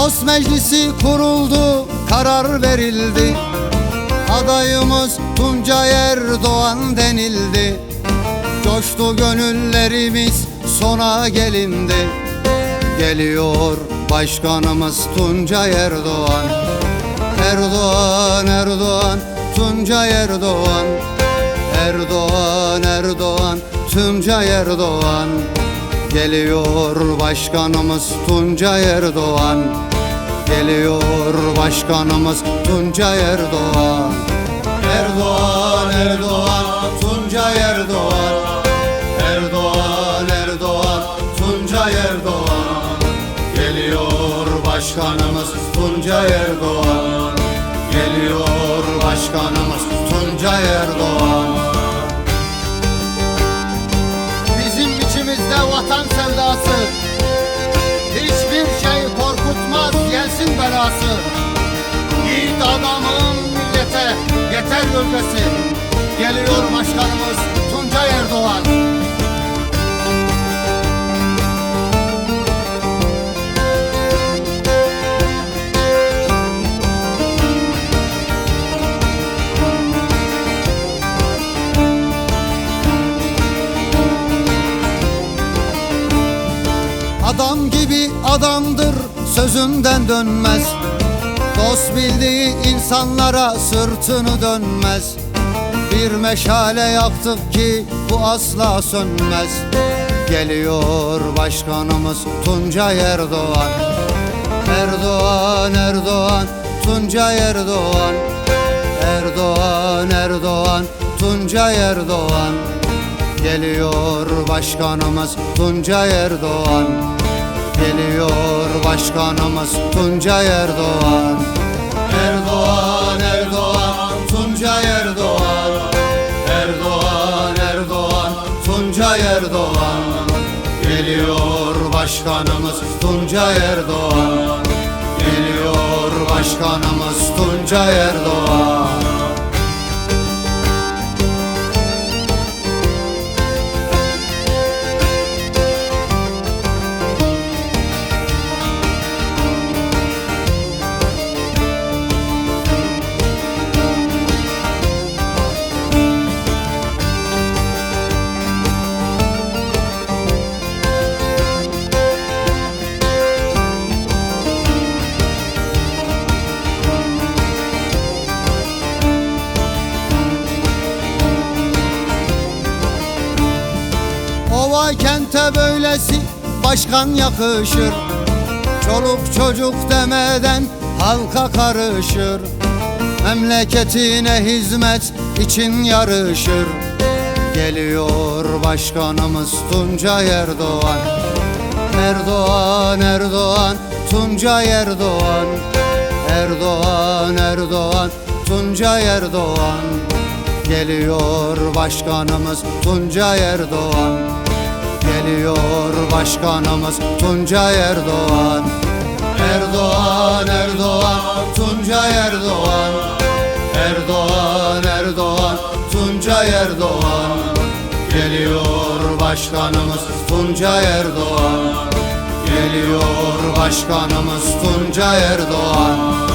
Dost meclisi kuruldu, karar verildi. Adayımız Tuncay Erdoğan denildi. Coştu gönüllerimiz sona gelindi. Geliyor başkanımız Tuncay Erdoğan. Erdoğan Erdoğan Tuncay Erdoğan. Erdoğan Erdoğan Tuncay Erdoğan. Geliyor başkanımız Tuncay Erdoğan Geliyor başkanımız Tuncay Erdoğan. Erdoğan Erdoğan Tuncay Erdoğan. Erdoğan Erdoğan Tuncay Erdoğan. Geliyor başkanımız Tuncay Erdoğan. Geliyor başkanımız Tuncay Erdoğan belası Yiğit adamın millete yeter gölgesi Geliyor başkanımız Adam gibi adamdır sözünden dönmez. Dost bildiği insanlara sırtını dönmez. Bir meşale yaktık ki bu asla sönmez. Geliyor başkanımız Tuncay Erdoğan. Erdoğan Erdoğan Tuncay Erdoğan. Erdoğan Erdoğan Tuncay Erdoğan Geliyor başkanımız Tuncay Erdoğan. Geliyor başkanımız Tuncay Erdoğan. Erdoğan Erdoğan Tuncay Erdoğan. Erdoğan Erdoğan Tuncay Erdoğan. Geliyor başkanımız Tuncay Erdoğan. Geliyor başkanımız Tuncay Erdoğan Kente böylesi başkan yakışır. Çoluk çocuk demeden halka karışır. Memleketine hizmet için yarışır. Geliyor başkanımız Tuncay Erdoğan. Erdoğan Erdoğan Tuncay Erdoğan. Erdoğan Erdoğan Tuncay Erdoğan. Geliyor başkanımız Tuncay Erdoğan Geliyor başkanımız Tuncay Erdoğan. Erdoğan Erdoğan Tuncay Erdoğan. Erdoğan Erdoğan Tuncay Erdoğan. Geliyor başkanımız Tuncay Erdoğan. Geliyor başkanımız Tuncay Erdoğan